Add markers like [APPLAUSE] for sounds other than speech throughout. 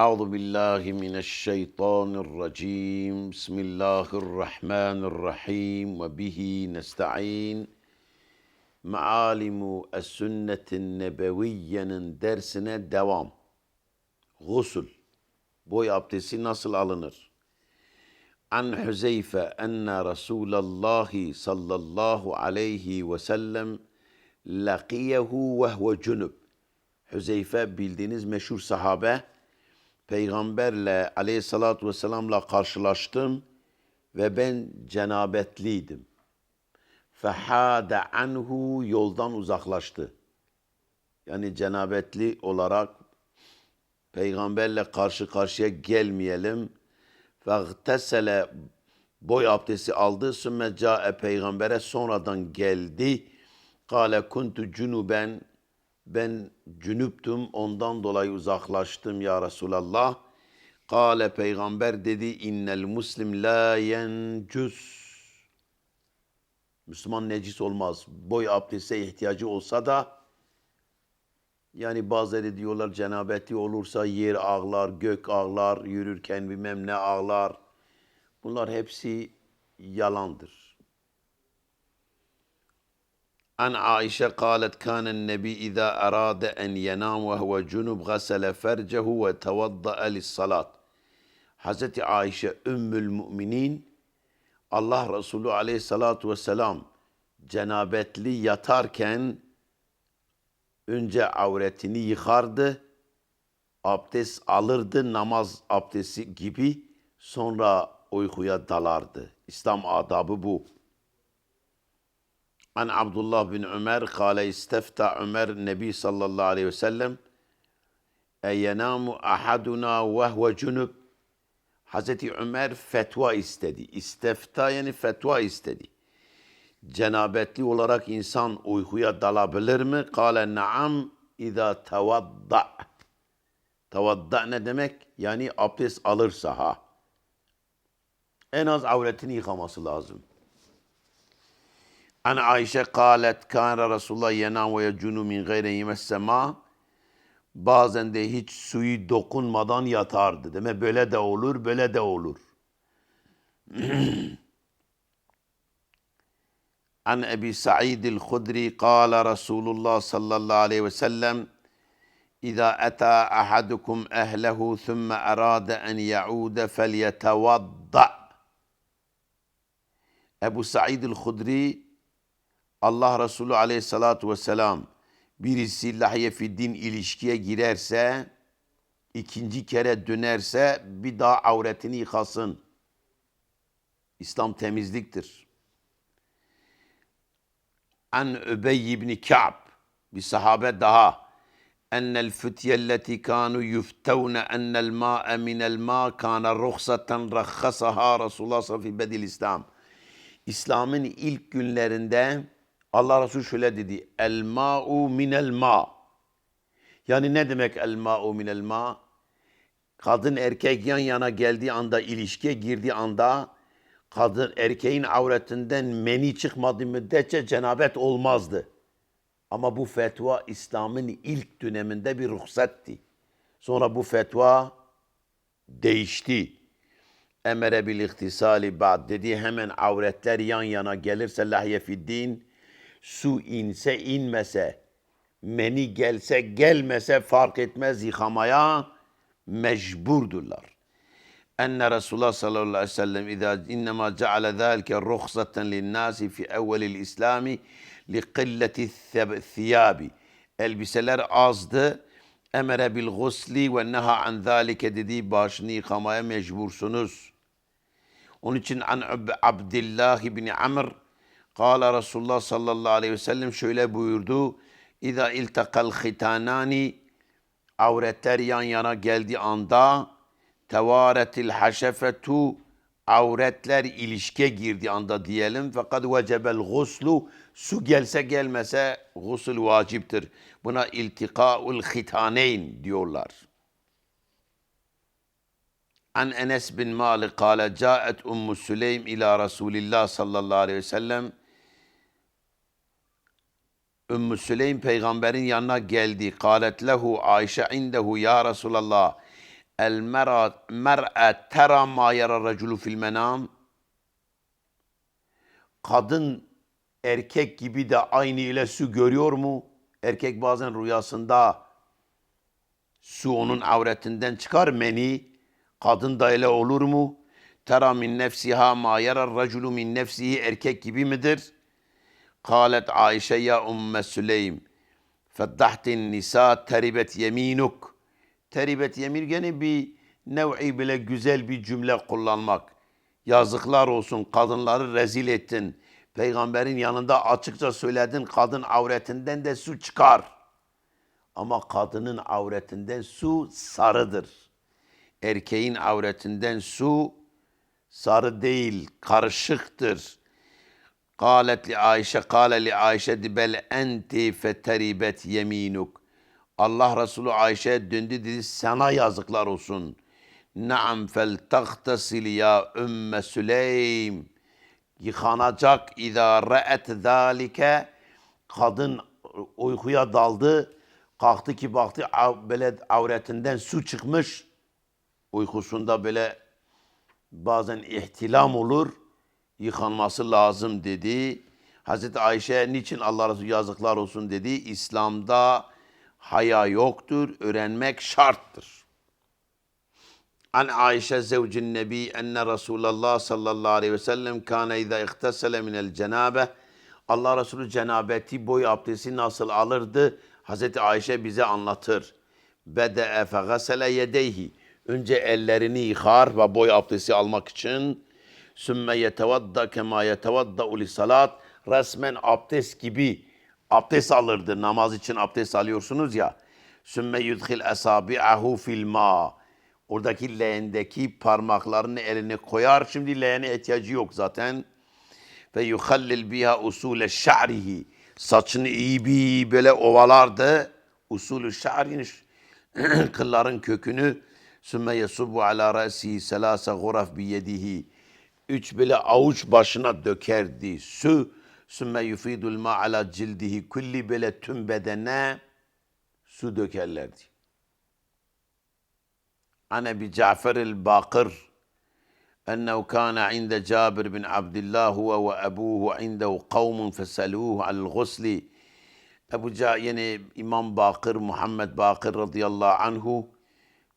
أعوذ بالله من الشيطان الرجيم بسم الله الرحمن الرحيم وبه نستعين Mealimu Es-Sünnetin Nebeviye'nin dersine devam. Gusül. Boy abdesti nasıl alınır? An Hüzeyfe enne Resulallah sallallahu aleyhi ve sellem laqiyehu ve huve cunub. Hüzeyfe bildiğiniz meşhur sahabe peygamberle aleyhissalatu vesselamla karşılaştım ve ben cenabetliydim. Fehade anhu yoldan uzaklaştı. Yani cenabetli olarak peygamberle karşı karşıya gelmeyelim. Fegtesele boy abdesti aldı. Sümme cae peygambere sonradan geldi. Kale kuntu cunuben ben cünüptüm ondan dolayı uzaklaştım ya Resulallah. Kale peygamber dedi innel muslim la yencus. Müslüman necis olmaz. Boy abdeste ihtiyacı olsa da yani bazıları diyorlar cenabeti olursa yer ağlar, gök ağlar, yürürken bilmem ne ağlar. Bunlar hepsi yalandır. An Aişe قالت كان النبي إذا أراد أن ينام وهو جنب غسل فرجه وتوضأ للصلاة. Hazreti Ayşe Ümmül Müminin Allah Resulü Aleyhissalatu vesselam cenabetli yatarken önce avretini yıkardı, abdest alırdı namaz abdesti gibi sonra uykuya dalardı. İslam adabı bu. An Abdullah bin Ömer kâle istefta Ömer Nebi sallallahu aleyhi ve sellem eyenamu ahaduna ve huve cunub Hazreti Ömer fetva istedi. İstefta yani fetva istedi. Cenabetli olarak insan uykuya dalabilir mi? Kale naam idâ tevadda. Tevadda ne demek? Yani abdest alırsa ha. En az avretini yıkaması lazım. An Ayşe kâlet kâne Resulullah yenâ ve yecunu min gayre yemessema. Bazen de hiç suyu dokunmadan yatardı. Deme böyle de olur, böyle de olur. [CLEARS THROAT] An Ebi Sa'id el-Hudri kâle Resulullah sallallahu aleyhi ve sellem İza ata ahadukum ehlehu thumma arada en yaude felyetevadda. Ebu Sa'id el-Hudri Allah Resulü aleyhissalatu vesselam birisi lahye fiddin ilişkiye girerse, ikinci kere dönerse bir daha avretini yıkasın. İslam temizliktir. An Übey ibn Ka'b bir sahabe daha ennel fütyelleti kanu yuftevne ennel ma'e minel ma kana ruhsaten rakhasaha Resulullah sallallahu aleyhi ve sellem. İslam'ın ilk günlerinde Allah Resulü şöyle dedi. El ma'u minel ma. Yani ne demek el ma'u minel ma? Kadın erkek yan yana geldiği anda, ilişkiye girdiği anda kadın erkeğin avretinden meni çıkmadığı müddetçe cenabet olmazdı. Ama bu fetva İslam'ın ilk döneminde bir ruhsetti. Sonra bu fetva değişti. Emere bil ihtisali ba'd dedi hemen avretler yan yana gelirse lahye fiddin su inse inmese, meni gelse gelmese fark etmez yıkamaya mecburdurlar. Enne Resulullah sallallahu aleyhi ve sellem innema ceale zâlike ruhsaten linnâsi fi evvelil İslami li qilleti thiyabi. Elbiseler azdı. Emere bil gusli ve neha an zâlike dedi başını yıkamaya mecbursunuz. Onun için an Abdullah ibn Amr Kâle Resulullah sallallahu aleyhi ve sellem şöyle buyurdu. İza iltakal hitanani avretler yan yana geldiği anda tevaretil haşefetu avretler ilişkiye girdiği anda diyelim. Fakat vecebel guslu su gelse gelmese gusül vaciptir. Buna iltikaul hitaneyn diyorlar. An Enes bin Malik kâle caet Ummu Süleym ila Resulillah sallallahu aleyhi ve sellem Ümmü Süleym peygamberin yanına geldi. Kalet lehu Ayşe indehu ya Resulallah. El mer'a mer'a tera ma yara raculu fil menam. Kadın erkek gibi de aynı ile su görüyor mu? Erkek bazen rüyasında su onun avretinden çıkar meni. Kadın da öyle olur mu? Tera min nefsiha ma yara raculu min nefsihi erkek gibi midir? Kalet Ayşe ya Umme Süleym. Feddahtin nisa teribet yeminuk. Teribet yemin gene bir nev'i bile güzel bir cümle kullanmak. Yazıklar olsun kadınları rezil ettin. Peygamberin yanında açıkça söyledin kadın avretinden de su çıkar. Ama kadının avretinden su sarıdır. Erkeğin avretinden su sarı değil, karışıktır. Kalet li Ayşe, kâle li Ayşe bel enti. Allah Resulü Ayşe'ye döndü dedi sana yazıklar olsun. Naam fel tahtasil ya ümme Süleym. Yıkanacak idâ re'et zâlike. Kadın uykuya daldı. Kalktı ki baktı böyle avretinden su çıkmış. Uykusunda böyle bazen ihtilam olur. Yıkanması lazım dedi. Hazreti Ayşe niçin Allah Resulü yazıklar olsun dedi. İslam'da haya yoktur. Öğrenmek şarttır. An Ayşe zevcin nebi enne Resulallah sallallahu aleyhi ve sellem kâne izâ ihtesele minel cenâbe. Allah Resulü cenabeti boy abdesti nasıl alırdı? Hazreti Ayşe bize anlatır. Bede'e fegasele yedeyhi. Önce ellerini yıkar ve boy abdesti almak için. Sümme yetevadda kema yetevadda'u li salat. Resmen abdest gibi abdest alırdı. Namaz için abdest alıyorsunuz ya. Sümme yudhil esabi'ahu fil ma. Oradaki leğendeki parmaklarını eline koyar. Şimdi leğene ihtiyacı yok zaten. Ve yuhallil biha usule şa'rihi. Saçını iyi bir böyle ovalardı. Usulü şa'rin [CLEARS THROAT] kılların kökünü. Sümme yesubbu ala rasi selase guraf biyedihi üç bile avuç başına dökerdi. Su sümme yufidul ma ala cildihi kulli bile tüm bedene su dökerlerdi. Ana bi Cafer el Bakır ennehu kana inde Cabir bin Abdullah huve ve ebuhu indehu kavmun feseluhu al gusli Ebu Ca yani İmam Bakır, Muhammed Bakır radıyallahu anhu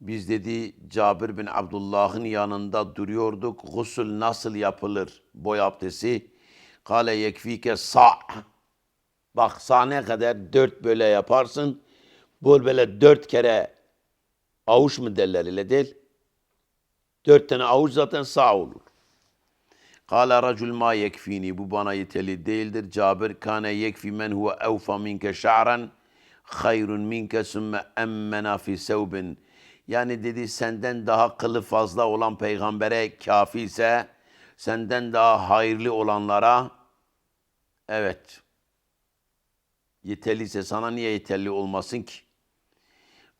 biz dedi Cabir bin Abdullah'ın yanında duruyorduk. Gusül nasıl yapılır? Boy abdesti. Kale yekfike sa' Bak sahne kadar dört böyle yaparsın. Bu böyle dört kere avuç mu derler öyle değil. Dört tane avuç zaten sağ olur. Kâle racul ma yekfini. Bu bana yeterli değildir. Cabir kâne yekfi men huve evfa minke şa'ran hayrun minke sümme emmena fi sevbin. Yani dedi senden daha kılı fazla olan peygambere kafi ise senden daha hayırlı olanlara evet yeterliyse sana niye yeterli olmasın ki?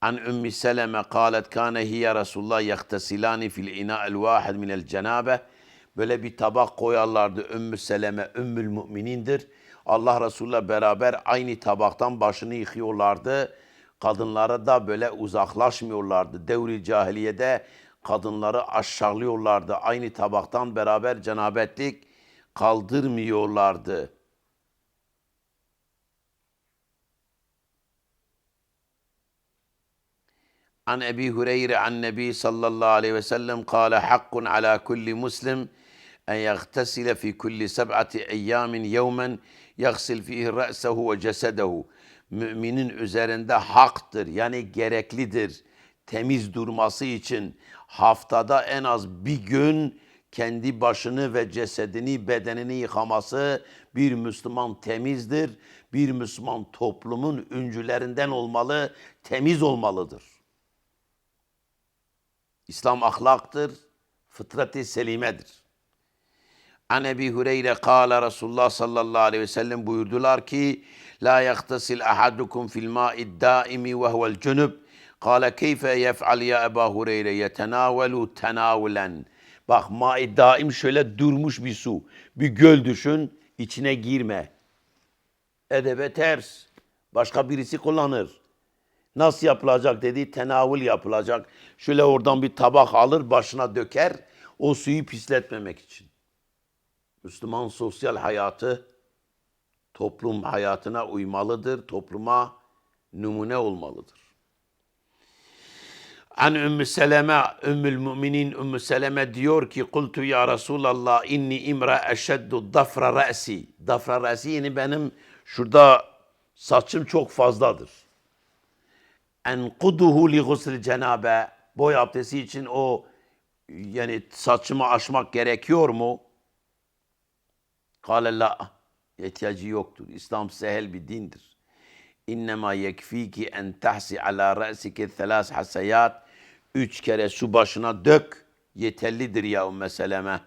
An Ümmü Seleme kâlet kâne hiye Resulullah yaktesilani fil ina'el vâhid minel cenabe. Böyle bir tabak koyarlardı Ümmü Seleme, Ümmül Müminindir. Allah Resulü'yle beraber aynı tabaktan başını yıkıyorlardı kadınlara da böyle uzaklaşmıyorlardı. Devri cahiliyede kadınları aşağılıyorlardı. Aynı tabaktan beraber cenabetlik kaldırmıyorlardı. An Ebi Hureyre an Nebi sallallahu aleyhi ve sellem kâle hakkun ala kulli muslim en yagtesile fi kulli seb'ati eyyamin yevmen yagsil fihi re'sehu ve cesedehu.'' Müminin üzerinde haktır yani gereklidir temiz durması için haftada en az bir gün kendi başını ve cesedini bedenini yıkaması bir Müslüman temizdir. Bir Müslüman toplumun öncülerinden olmalı, temiz olmalıdır. İslam ahlaktır, fıtrat-ı selimedir. An Ebi Hureyre kâle Resulullah sallallahu aleyhi ve sellem buyurdular ki La yaktasil ahadukum fil ma'i daimi ve huvel cunub. Kâle keyfe yef'al ya Ebu Hureyre yetenavelu. Bak ma'i daim şöyle durmuş bir su. Bir göl düşün, içine girme. Edebe ters. Başka birisi kullanır. Nasıl yapılacak dedi. Tenavül yapılacak. Şöyle oradan bir tabak alır başına döker. O suyu pisletmemek için. Müslüman sosyal hayatı toplum hayatına uymalıdır. Topluma numune olmalıdır. An Ümmü Seleme, Ümmül Müminin Ümmü Seleme diyor ki Kultu ya Resulallah inni imra eşeddu dafra re'si. Dafra re'si yani benim şurada saçım çok fazladır. Enkuduhu li gusl cenabe. Boy abdesti için o yani saçımı aşmak gerekiyor mu? Kale la. İhtiyacı yoktur. İslam sehel bir dindir. İnnemâ yekfîki en tahsi alâ re'sike thelâs hasayat. Üç kere su başına dök. Yeterlidir ya Ümmü Seleme.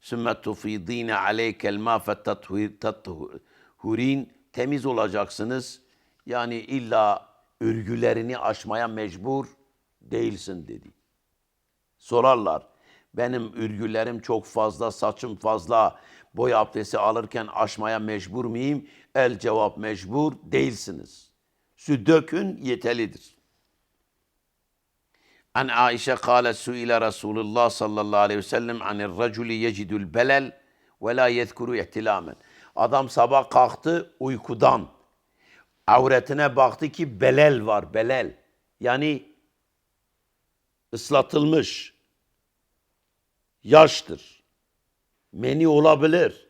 Sümme tufidîne aleykel mâ fettathurin. Temiz olacaksınız. Yani illa örgülerini aşmaya mecbur değilsin dedi. Sorarlar. Benim ürgülerim çok fazla, saçım fazla. Boy abdesti alırken aşmaya mecbur muyum? El cevap mecbur değilsiniz. Su dökün yeterlidir. An Aişe kâle suile Resulullah sallallahu aleyhi ve sellem anir raculi yecidul belel ve la yezkuru ihtilamen. Adam sabah kalktı uykudan. Avretine baktı ki belel var, belel. Yani ıslatılmış. Yaştır. Meni olabilir.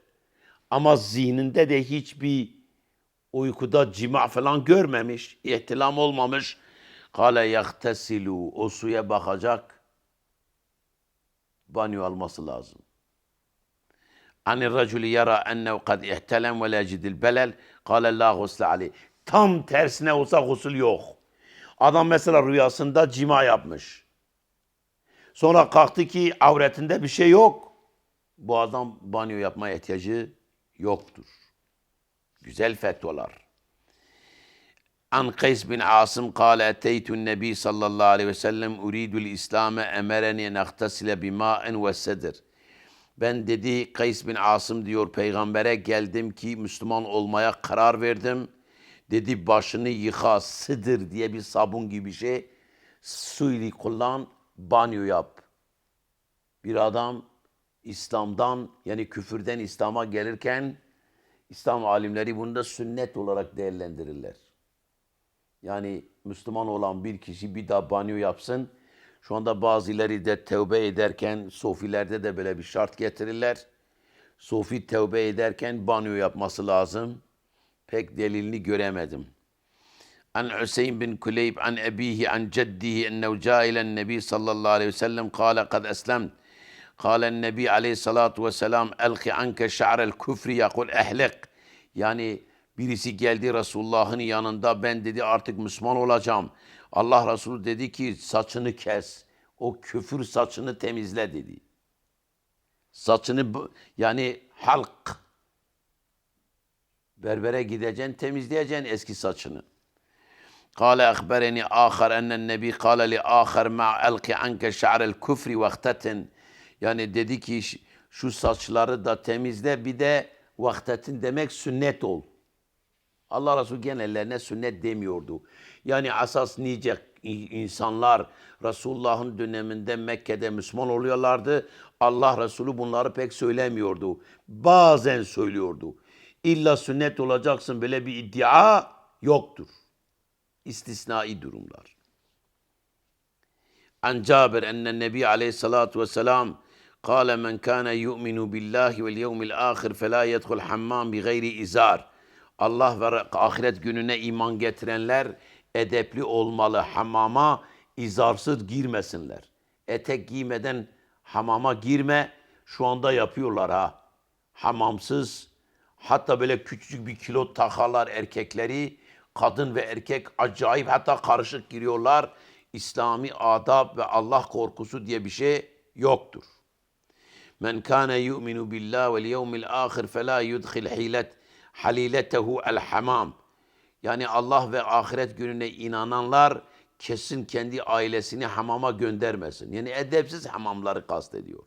Ama zihninde de hiçbir uykuda cima falan görmemiş, ihtilam olmamış. Kale yahtesilu. O suya bakacak. Banyo alması lazım. Ani raculi yara ennehu kad ihtelem ve la cidil belel. Kale la gusle aleyh. Tam tersine olsa gusül yok. Adam mesela rüyasında cima yapmış. Sonra kalktı ki avretinde bir şey yok. Bu adam banyo yapmaya ihtiyacı yoktur. Güzel fetvalar. An Kays bin Asım kâle eteytün nebi sallallahu aleyhi ve sellem uridul İslam'e emereni en ahtasile bima'en ve sedir. Ben dedi Kays bin Asım diyor peygambere geldim ki Müslüman olmaya karar verdim. Dedi başını yıka sıdır diye bir sabun gibi şey. Suyla kullan banyo yap. Bir adam İslam'dan yani küfürden İslam'a gelirken İslam alimleri bunu da sünnet olarak değerlendirirler. Yani Müslüman olan bir kişi bir daha banyo yapsın. Şu anda bazıları da tevbe ederken sofilerde de böyle bir şart getirirler. Sofi tevbe ederken banyo yapması lazım. Pek delilini göremedim. An Hüseyin bin Kuleyb an ebihi an ceddihi ennehu cailen nebi sallallahu aleyhi ve sellem kâle kad eslemt. قال النبي عليه الصلاة والسلام elki anke şa'rel küfri yakul ehlik. Yani birisi geldi Resulullah'ın yanında ben dedi artık Müslüman olacağım. Allah Resulü dedi ki saçını kes. O küfür saçını temizle dedi. Saçını yani halk berbere gideceksin temizleyeceksin eski saçını. قال أخبرني آخر أن النبي قال لآخر مع ألقي عنك شعر الكفر واختتن yani dedi ki şu saçları da temizle bir de vaktetin demek sünnet ol. Allah Resulü genellerine sünnet demiyordu. Yani asas nice insanlar Resulullah'ın döneminde Mekke'de Müslüman oluyorlardı. Allah Resulü bunları pek söylemiyordu. Bazen söylüyordu. İlla sünnet olacaksın böyle bir iddia yoktur. istisnai durumlar. An Cabir enne Nebi aleyhissalatu vesselam kâle men kâne yu'minu billahi vel yevmil âhir felâ yedhul hammam bi gayri izar. Allah ve ahiret gününe iman getirenler edepli olmalı. Hamama izarsız girmesinler. Etek giymeden hamama girme. Şu anda yapıyorlar ha. Hamamsız. Hatta böyle küçücük bir kilo takarlar erkekleri. Kadın ve erkek acayip hatta karışık giriyorlar. İslami adab ve Allah korkusu diye bir şey yoktur. Men kana yu'minu billah vel yevmil ahir fela yudkhil hilet haliletehu el hamam. Yani Allah ve ahiret gününe inananlar kesin kendi ailesini hamama göndermesin. Yani edepsiz hamamları kastediyor.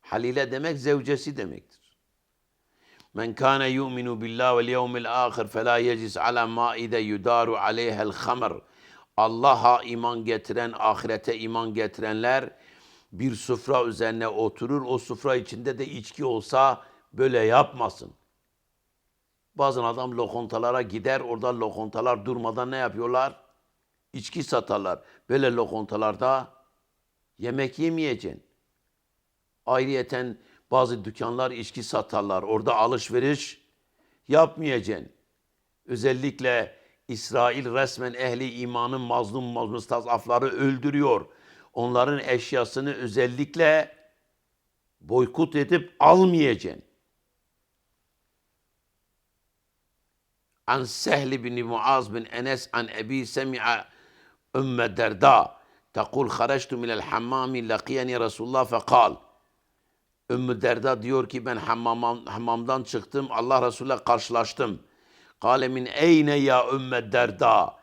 Halile demek zevcesi demektir. Men kana yu'minu billahi vel yevmil ahir fela yeclis ala maide yudaru aleyhel. Allah'a iman getiren, ahirete iman getirenler bir sofra üzerine oturur. O sofra içinde de içki olsa böyle yapmasın. Bazen adam lokantalara gider, orada lokantalar durmadan ne yapıyorlar? İçki satarlar. Böyle lokantalarda yemek yemeyeceksin. Ayrıyeten bazı dükkanlar içki satarlar. Orada alışveriş yapmayacaksın. Özellikle İsrail resmen ehli imanın mazlum mustazafları öldürüyor. Onların eşyasını özellikle boykot edip almayacaksın. An Sehl bin Muaz bin Enes an Ebi semi'a Ümme Derda تقول خرجت من الحمام لقيني رسول الله فقال Ümmü Derda diyor ki ben hammam, hammamdan çıktım Allah Resulü'yle karşılaştım. Kale min eyne ya Ümmü Derda.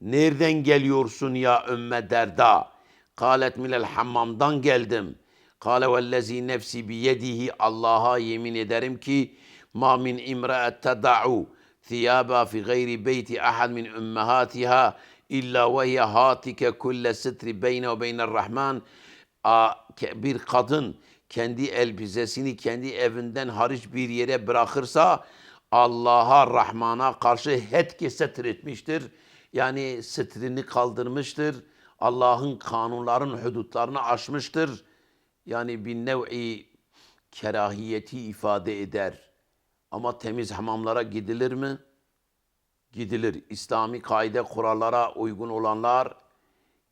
Nereden geliyorsun ya Ümmü Derda? Kalet minel hammamdan geldim. Kale vellezi nefsi biyedihi Allah'a yemin ederim ki ma min imra'et teda'u thiyaba fi gayri beyti ahad min ümmehatiha illa ve hiye hatike kulle sitri beyne ve beynel rahman bir kadın kendi elbisesini kendi evinden hariç bir yere bırakırsa Allah'a, Rahman'a karşı hetke setir etmiştir. Yani sitrini kaldırmıştır. Allah'ın kanunların hudutlarını aşmıştır. Yani bir nev'i kerahiyeti ifade eder. Ama temiz hamamlara gidilir mi? Gidilir. İslami kaide kurallara uygun olanlar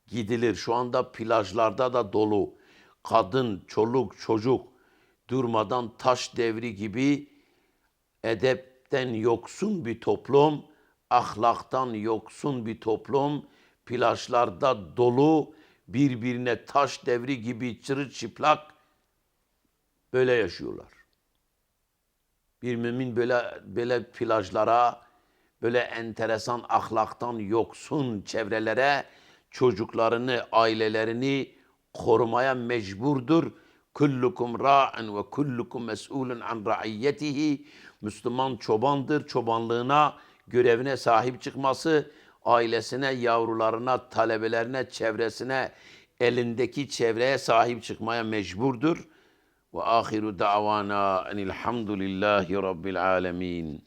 gidilir. Şu anda plajlarda da dolu. Kadın, çoluk, çocuk durmadan taş devri gibi edepten yoksun bir toplum, ahlaktan yoksun bir toplum, plajlarda dolu, birbirine taş devri gibi çırılçıplak böyle yaşıyorlar. Bir mümin böyle böyle plajlara, böyle enteresan ahlaktan yoksun çevrelere çocuklarını, ailelerini korumaya mecburdur. Kullukum ra'in ve kullukum mes'ulun an ra'iyyetihi. Müslüman çobandır. Çobanlığına, görevine sahip çıkması, ailesine, yavrularına, talebelerine, çevresine, elindeki çevreye sahip çıkmaya mecburdur. Ve ahiru da'vana enilhamdülillahi rabbil alemin.